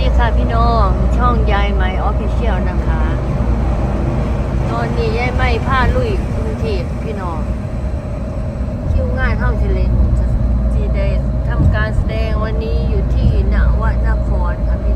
ดีค่ะพี่น้อง ช่องยายไหมออฟฟิเชียลนะคะ ตอนนี้ยายไหมผ้าลุยกรุงเทพพี่น้อง คิวงานเข้าเชลีนจีได้ทำการแสดงวันนี้อยู่ที่นวนครค่ะ